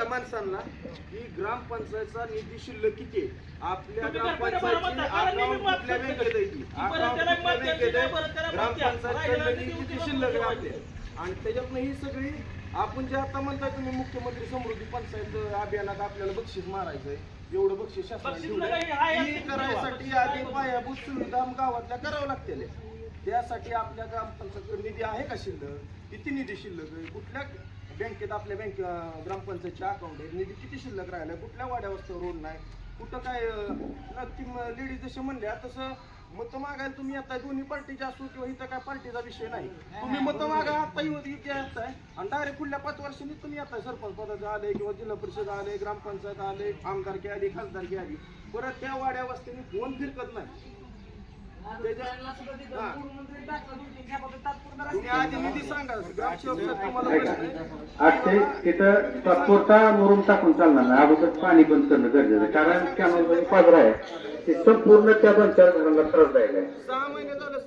सगळ्या माणसांना की ग्रामपंचायतचा निधी शिल्लक किती आहे? आपल्या ग्रामपंचायतची म्हणता, कारण अकाउंट कुठल्या बँकेत आहे ती? कुठल्या बँकेत आहे? ग्रामपंचायतचा निधी किती शिल्लक आणि त्याच्यातनं ही सगळी आपण जे आता म्हणताय तुम्ही मुख्यमंत्री समृद्धी पंचायत अभियानात आपल्याला बक्षीस मारायचंय. एवढं बक्षीस शासनाने ठेवा. करायसाठी आधी पायाभूत सुविधा गावातल्या करावं लागतील. त्यासाठी आपल्या ग्रामपंचायत निधी आहे का शिल्लक? किती निधी शिल्लक आहे? कुठल्या बँकेत आपल्या बँक ग्रामपंचायतच्या अकाउंट आहे निधी किती शिल्लक राहिला कुठल्या वाड्या वस्त्यावर रोड नाही? कुठं काय लेडीज जसे म्हणल्या तसं मत मागायला तुम्ही आता दोन्ही पार्टीचे असो किंवा इथं काय पार्टीचा विषय नाही. तुम्ही मत मागा आता येऊ इथे येताय. आणि डायरेक्ट पुढल्या पाच वर्षांनी तुम्ही येताय सरपंच पदाचे आले किंवा जिल्हा परिषद आले ग्रामपंचायत आले आमदारकी आली खासदारकी आली परत त्या वाड्या वस्तीने फोन फिरकत नाही. तिथं तात्पुरता मुरुम टाकून चालणार नाही. अगोदर पाणी बंद करणं गरजेचं आहे. कारण कॅनल पाजरा आहे. ते संपूर्ण त्या चार घरांना त्रासदायक आहे सहा महिने झाले